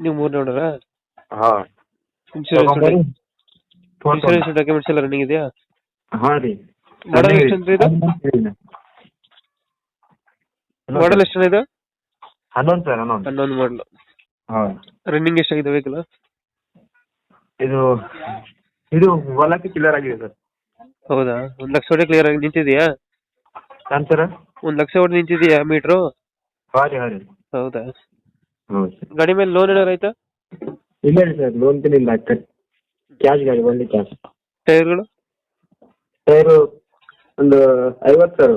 ನೀವು ಮೂರನೇ ಓನರಾ ಹಾ. ಇನ್ಶೂರೆನ್ಸ್ ಇನ್ಶೂರೆನ್ಸ್ ಡಾಕ್ಯುಮೆಂಟ್ಸ್ ಎಲ್ಲ ರನ್ನಿಂಗ್ ಇದೆಯಾ? ಹಾ ರೀ. ಮಾಡಲ್ ಎಷ್ಟು ಇದು? ಮಾಡಲ್ ಎಷ್ಟು ಇದು? ಹನ್ನೊಂದು ಸರ್ ಹನ್ನೊಂದು. ಹನ್ನೊಂದು ಮಾಡಲ್ ಹಾ. ರನ್ನಿಂಗ್ ಎಷ್ಟಾಗಿದೆ ವೆಹಿಕಲ್ ಇದು ಇದು ಒಲಕ್ಕೆ ಕ್ಲಿಯರ್ ಆಗಿದೆ ಸರ್. ಹೌದಾ? ಒಂದ್ ಲಕ್ಷ ಹೊಡೆ ಕ್ಲಿಯರ್ ಆಗಿ ನಿಂತಿದೆಯಾ? ಸರ್. ಒಂದ್ ಲಕ್ಷ ಹೊಡೆ ನಿಂತಿದೆಯಾ ಮೀಟ್ರು ಹಾಂ ರೀ ಹಾಂ ರೀ. ಹೌದಾ? ಹೌದು ಸರ್. ಗಾಡಿ ಮೇಲೆ ಲೋನ್ ಏನಾರು ಆಯ್ತಾ? ಇಲ್ಲ ರೀ ಸರ್ ಲೋನ್ ಇಲ್ಲ ಕ್ಯಾಶ್ ಗಾಡಿ ಒನ್ಲಿ ಕ್ಯಾಶ್ ಟೈರ್ಗಳು? ಟೈರ್ ಒಂದು ಐವತ್ತು ಸರ್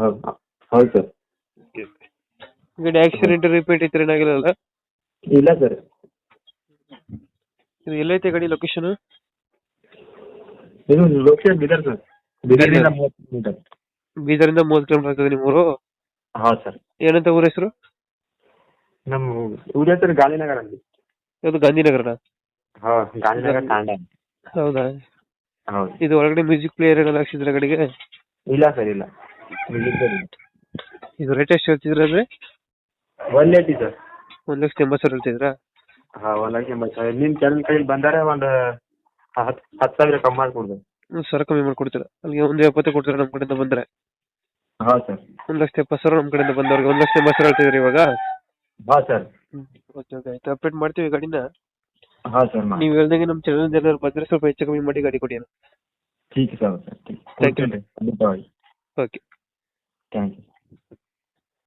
ಹೌದು. ಹೌದು ಸರ್. ಗಾಡಿ ಆಕ್ಸಿಡೆಂಟ್ ರಿಪೀಟ್ ಇತ್ತು ಏನಾಗಿಲ್ಲ ಇಲ್ಲ ಸರ್. ಇದು ಎಲ್ಲೈತೆ ಗಾಡಿ ಲೊಕೇಶನ್ ಇದು ಲೊಕೇಶನ್ ಬಿದರ್ ಸರ್. ಬಿದರ್ನಿಂದ ಮೂವತ್ತು ಕಿಲೋಮೀಟರ್. ಬೀದರಿಂದ ಮೂವತ್ತು ಕಿಲೋಮೀಟರ್ ಆಗ್ತದೆ ನಿಮ್ಮೂರು? ಹಾಂ ಸರ್. ಏನಂತ ಊರ ಹೆಸರು? ನಮ್ಮ ಗಾಂಧಿನಗರ ಅಲ್ಲಿ ಇದು ಗಾಂಧಿನಗರನ? ಹಾ ಗಾಂಧಿನಗರ ತಾಂಡ. ಹೌದಾ? ಹೌದು. ಇದು ಒಳಗಡೆ ಮ್ಯೂಸಿಕ್ ಪ್ಲೇಯರ್ ಏನಾದ್ರು ಹಾಕ್ಸಿದ್ರೆ ಕಡೆಗೆ? ಇಲ್ಲ ಸರ್ ಇಲ್ಲ. ಇದು ರೇಟ್ ಎಷ್ಟು ಹೇಳ್ತಿದ್ರ ಅಂದ್ರೆ? One eighty sir. ಒಂದ್ ಲಕ್ಷದ ಎಂಬತ್ತು ಸಾವಿರ ಹೇಳ್ತಿದ್ರಾ? ಹಾ ಒಂದು ಲಕ್ಷ ಎಂಬತ್ತು ಸಾವಿರ. ನಿಮ್ಮ ಕೆಲವು ಕೈಲಿ ಬಂದರೆ ಒಂದು ಹತ್ತು ಹತ್ತು ಸಾವಿರ ಕಮ್ಮಿ ಮಾಡಿಕೊಡ್ದು ಸರ್ ಕಮ್ಮಿ ಮಾಡ್ಕೊಡ್ತೀರಾ? ಅಲ್ಲಿಗೆ ಒಂದು ಎಪ್ಪತ್ತು ಕೊಡ್ತೀರಾ ನಮ್ಮ ಕಡೆಯಿಂದ ಬಂದ್ರೆ? ಹಾಂ ಸರ್. ಒಂದ್ ಲಕ್ಷ ಎಪ್ಪತ್ತು ಸಾವಿರ ನಮ್ಮ ಕಡೆಯಿಂದ ಬಂದವ್ರಿಗೆ ಒಂದ್ ಲಕ್ಷ ಎಂಬತ್ತು ಸಾವಿರ ಹೇಳ್ತಿದ್ರಿ ಇವಾಗ? ಹಾಂ ಸರ್ ಓಕೆ ಓಕೆ ಆಯ್ತು ಅಪ್ಡೇಟ್ ಮಾಡ್ತೀವಿ ಗಾಡಿನ ಹಾಂ ಸರ್ ಮಾ ನೀವು ಹೇಳ್ದಂಗೆ ನಮ್ಮ ಚಾನಲ್ ಜನರು ಬಂದ್ರೆ ಸ್ವಲ್ಪ ಹೆಚ್ಚು ಕಮ್ಮಿ ಮಾಡಿ ಗಾಡಿ ಕೊಡಿ ठीक है सर ठीक Thank you. ಖಂಡಿತವಾಗಿ ಓಕೆ ಥ್ಯಾಂಕ್ ಯು